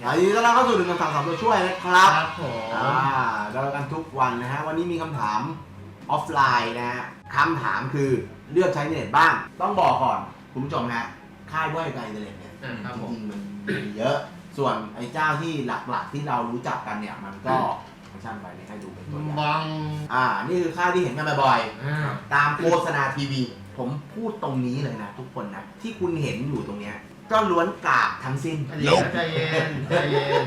ยินดีต้อนรับเข้าสู่หนึ่งคำถามสามตัวช่วยนะครับครับ ผมอ่าเรากันทุกวันนะฮะ วันนี้มีคำถามออฟไลน์นะฮะคำถามคือเลือกใช้อินเทอร์เน็ตบ้าง ต้องบอกก่อน คุณผู้ชมฮะ ค่ายบริการอินเทอร์เน็ตเนี่ย อ่าครับจผมริงๆมันมีเยอะ ส่วนไอ้เจ้าที่หลักๆที่เรารู้จักกันเนี่ย มันก็ไม่ช่างไปนี่ให้ดูเป็นตัวอย่าง บังอ่า นี่คือค่ายที่เห็นกันบ่อยอ่าๆตามโฆษณาทีวี ผมพูดตรงนี้เลยนะทุกคนนะ ที่คุณเห็นอยู่ตรงเนี้ย ก็ล้วนกากทั้งสิ้น เดี๋ยวใจเย็นใจเย็น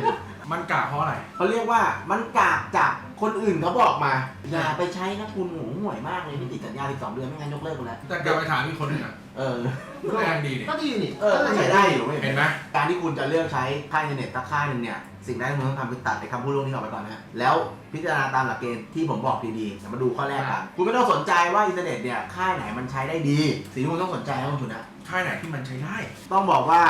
มันกะเพราะอะไร เขาเรียกว่ามันกากจากคนอื่นเขาบอกมา อย่าไปใช้นะคุณโหห่วยมากเลยไม่ติดสัญญา12เดือนไม่งั้นยกเลิกไปแล้วแต่กลับไปถามอีกคนหนึงอะเออ ก็ยังดีนี่ก็ดีนี่เออก็ใช้ได้อยู่ไม่เห็นไหมการที่คุณจะเลือกใช้ค่ายอินเทอร์เน็ตสักค่ายหนึ่งเนี่ย สิ่งแรกที่คุณต้องทำคือตัดไอ้คำพูดพวกนี้ออกไปก่อนนะฮะแล้วพิจารณาตามหลักเกณฑ์ที่ผมบอกดีๆเดี๋ยวมาดูข้อแรกกัน คุณไม่ต้องสนใจว่าอินเทอร์เน็ตเนี่ยค่ายไหนมันใช้ได้ดี สิ่งที่คุณต้องสนใจนะคุณนะ ค่ายไหนที่มันใช้ได้ ต้องบอกว่า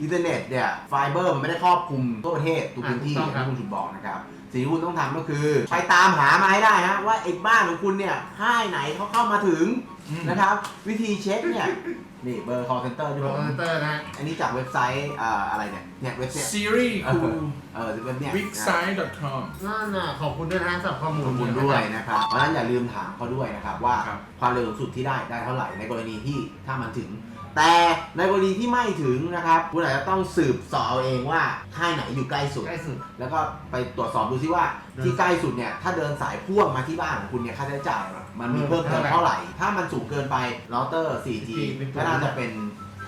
อินเทอร์เน็ตเนี่ยไฟเบอร์มันไม่ได้ครอบคลุมทั่วประเทศทุกพื้นที่อย่างที่คุณชุนบอกนะครับสิ่งที่คุณต้องทำก็คือไปตามหามาให้ได้ฮะว่าไอ้บ้านของคุณเนี่ยค่ายไหนเขาเข้ามาถึงอืมนะครับ วิธีเช็คเนี่ยนี่เบอร์ call center ที่โปผรมโมเตอร์นะฮะ อันนี้จากเว็บไซต์อ่าอะไรเนี่ยเนี่ยเว็บเนี่ยซีรีส์คู เออเว็บเนี่ยวิกไซด์ .com นั่นน่ะขอบคุณด้วยนะสำหรับข้อมูลขอบคุณด้วยนะครับ เพราะฉะนั้นอย่าลืมถามเขาด้วยนะครับว่าครับ ความเร็วสูงสุดที่ได้ได้เท่าไหร่ในกรณีที่ถ้ามันถึง แต่ในกรณีที่ไม่ถึงนะครับ คุณอาจจะต้องสืบสอบเอาเองว่าค่ายไหนอยู่ใกล้สุด ใกล้สุด แล้วก็ไปตรวจสอบดูซิว่าเดินที่ใกล้สุดเนี่ยถ้าเดินสายพ่วงมาที่บ้านของคุณเนี่ยค่าใช้จ่าย มันมีเออเพิ่มเติมเท่าไหร่เท่าไหร่ ถ้ามันสูงเกินไปเราเตอร์ 4G เป็นตัวก็น่าจะเป็น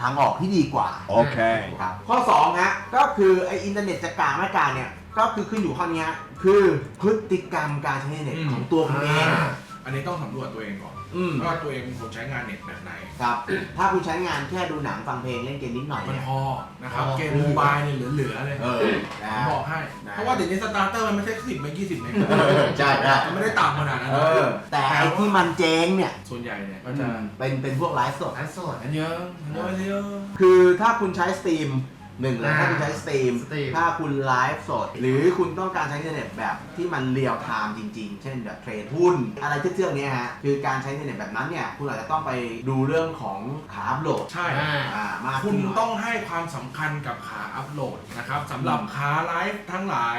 ทางออกที่ดีกว่า Okay. ครับข้อ2ฮะก็คือไออินเทอร์เน็ตจะกลางไม่กลางเนี่ยก็คือขึ้นอยู่ข้อนี้ฮะคือพฤติกรรมการใช้อินเทอร์เน็ตอืมของตัวคุณเองอ่า อันนี้ต้องสำรวจตัวเองก่อนอืมว่าตัวเองเป็นคนใช้งานเน็ตแบบไหน ครับ ถ้าคุณใช้งานแค่ดูหนังฟังเพลงเล่นเกมนิดหน่อยมันเนี่ยพอนะครับพอเกมโมบายเนี่ยเหลือๆเลยเออนะ ผมบอกให้ นะ เพราะว่าเดี๋ยวนี้สตาร์เตอร์มันไม่ใช่สิบไม่ยี่สิบเมกใช่ใช่มันไม่ได้ต่ำขนาดนั้นเออแต่ไอที่มันเจ๊งเนี่ยส่วนใหญ่เนี่ยก็จะเป็นเป็นพวกไลฟ์สด ไลฟ์สดอันเยอะอันเยอะอันเยอะ คือถ้าคุณใช้สตรีม หนึ่งเลยอ่าถ้าคุณใช้สตรีมสตรีมถ้าคุณไลฟ์สด หรือคุณต้องการใช้อินเทอร์เน็ตแบบที่มันเรียลไทม์จริงๆ เช่นแบบเทรดหุ้น อะไรเชื่องๆเนี้ยฮะ คือการใช้อินเทอร์เน็ตแบบนั้นเนี่ย คุณอาจจะต้องไปดูเรื่องของขาอัพโหลดใช่ อ่า อ่ามากคุขึ้ณนหน่ย ต้องให้ความสำคัญกับขาอัพโหลดนะครับสำหรับขาไลฟ์ทั้งหลาย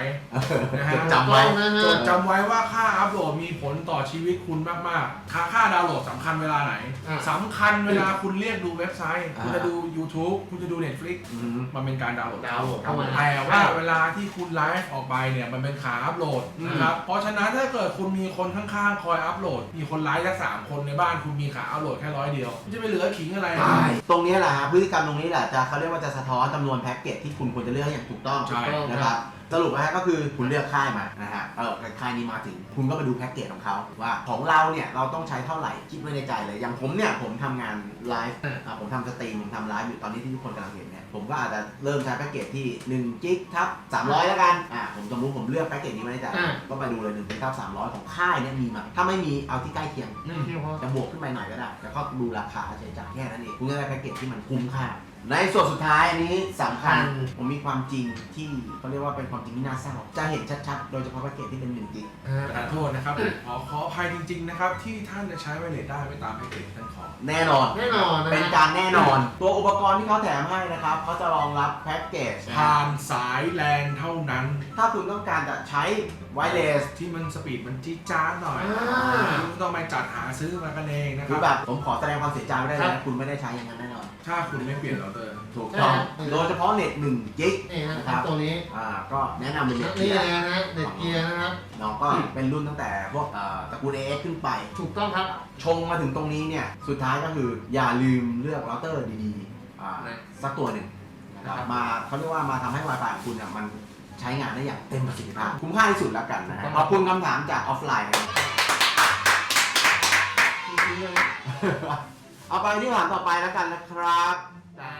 นะฮะจดจำไว้ต้องนะฮะจดจำไว้ว่าค่าอัพโหลดมีผลต่อชีวิตคุณมากๆ ค่าค่าดาวน์โหลดสำคัญเวลาไหนอะสำคัญเวลาคุณเรียกดูเว็บไซต์อ่าคุณจะดู YouTube คุณจะดู Netflix อืม มันเป็นการดาวน์โหลดดาวน์โหลดเข้ามา แต่ว่าเวลาที่คุณไลฟ์ออกไปเนี่ยมันเป็นขาอัพโหลดนะครับเพราะฉะนั้นถ้าเกิดคุณมีคนข้างๆ คอยอัพโหลด มีคนไลฟ์แค่สามคนในบ้านคุณมีขาอัพโหลดแค่ร้อยเดียวมันจะไปเหลือขิงอะไร ใช่ตรงนี้แหละฮะพฤติกรรมตรงนี้แหละจะเขาเรียกว่าจะสะท้อนจำนวนแพ็กเกจที่คุณควรจะเลือกให้อย่างถูกต้องใช่ นะครับ สรุปนะฮะก็คือคุณเลือกค่ายมานะฮะเออค่ายนี้มาถึง คุณก็ไปดูแพ็กเกจของเขาว่าของเราเนี่ยเราต้องใช้เท่าไหร่คิดไว้ในใจเลยอย่างผมเนี่ยผมทำงานไลฟ์อะผมทำสตรีมผมทำไลฟ์อยู่ตอนนี้ที่ทุกคนกำลังเห็นเนี่ยผมก็อาจจะเริ่มใช้แพ็กเกจที่1กิกทับ300แล้วกันอะผมสมมติผมเลือกแพ็กเกจนี้มาในใจอ่า ก็ไปดูเลย1กิกทับ300 ของค่ายเนี่ยมีมาถ้าไม่มีเอาที่ใกล้เคียง อืมที่เขาจะบวกขึ้นไปหน่อยก็ได้แต่ก็ดูราคาใช้จ่ายแค่นั้นเองคุณก็ได้แพ็กเกจที่มันคุ้มค่า ในส่วนสุดท้ายอันนี้สำคัญผมมีความจริงที่เขาเรียกว่าเป็นความจริงที่น่าเศร้า จะเห็นชัดๆ โดยเฉพาะแพ็กเกจที่เป็น1กิกอ่าประทานโทษนะครับขอขออภัยจริง ๆ นะครับ ที่ท่านจะใช้ไวเลสได้ไม่ตามแพ็กเกจที่ท่านขอ แน่นอน แน่นอนนะเป็นฮะการแน่นอน ตัวอุปกรณ์ที่เขาแถมให้นะครับเขาจะรองรับแพ็กเกจผ่านสายแลนเท่านั้น ถ้าคุณต้องการจะใช้ไวเลสที่มันสปีดมันจี๊ดจ้าดหน่อยอ่าคุณต้องไปจัดหาซื้อมากันเองนะคคืรัอบ แบบผมขอแสดงความเสียใจไม่ได้เลยครันะบคุณไม่ได้ใช้อย่างนั้นแน่นอน ถ้าคุณไม่เปลี่ยนเราเตอร์ถูกต้องใช่ โดยเฉพาะเน็ต1กิกนี่ฮะนะครับตัวนี้อ่าก็แนะนำเป็นเน็ตนี่เกียเลยร์นะฮะเน็ตเกียร์นะครับ น้องก็เป็นรุ่นตั้งแต่พวกเอ่อตระกูล AX ขึ้นไป ถูกต้องครับ ชงมาถึงตรงนี้เนี่ยสุดท้ายก็คืออย่าลืมเลือกเราเตอร์ดีๆอ่านะสักตัวหนึ่งนะครับนะครับมาเขาเรียกว่ามาทำให้ Wi-Fi ของคุณเนี่ยมันใช้งานได้อย่างเต็มประสิทธิภาพ คุ้มค่าที่สุดแล้วกันนะฮะครับขอบคุณคำถามจากออฟไลน์นะครับ จริงๆเลย เอาไปที่คำถามต่อไปแล้วกันนะครับจ้า